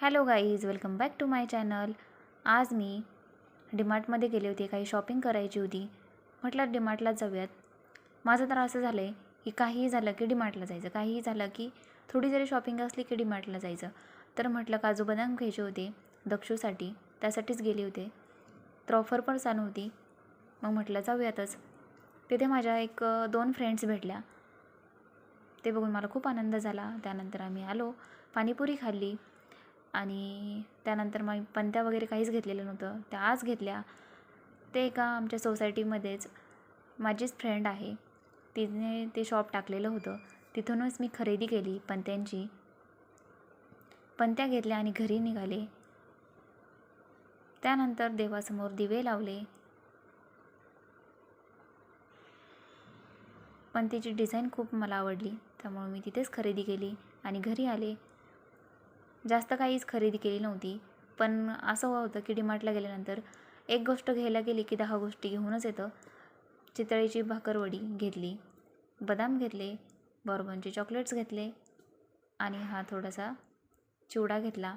Hello guys welcome back to my channel. आज मी डीमार्टमध्ये गेले होते काही शॉपिंग करायची होती. म्हटलं डिमार्टला जाऊयात. माझं तर असं झालं आहे की काहीही झालं की डीमार्टला जायचं. काहीही झालं की थोडी जरी शॉपिंग असली की डीमार्टला जायचं. तर म्हटलं काजू बदाम घ्यायचे होते दक्षूसाठी. त्यासाठीच गेले होते. तर ऑफर पण चालू होती. मग म्हटलं जाऊयातच. तिथे माझ्या एक दोन फ्रेंड्स भेटल्या. ते बघून मला खूप आनंद झाला. त्यानंतर आम्ही आलो. पाणीपुरी खाल्ली. आणि त्यानंतर मग पंत्या वगैरे काहीच घेतलेलं नव्हतं. त्या आज घेतल्या. ते एका आमच्या सोसायटीमध्येच माझीच फ्रेंड आहे. तिने ते शॉप टाकलेलं होतं. तिथूनच मी खरेदी केली पंत्यांची. पंत्या घेतल्या आणि घरी निघाले. त्यानंतर देवासमोर दिवे लावले. पण तिची डिझाईन खूप मला आवडली. त्यामुळे मी तिथेच खरेदी केली आणि घरी आले. जास्त काहीच खरेदी केली नव्हती. पण असं होतं की डिमार्टला गेल्यानंतर एक गोष्ट घ्यायला गेली की दहा गोष्टी घेऊनच येतं. चितळीची भाकरवडी घेतली बदाम घेतले बॉर्बनचे चॉकलेट्स घेतले आणि हा थोडासा चिवडा घेतला.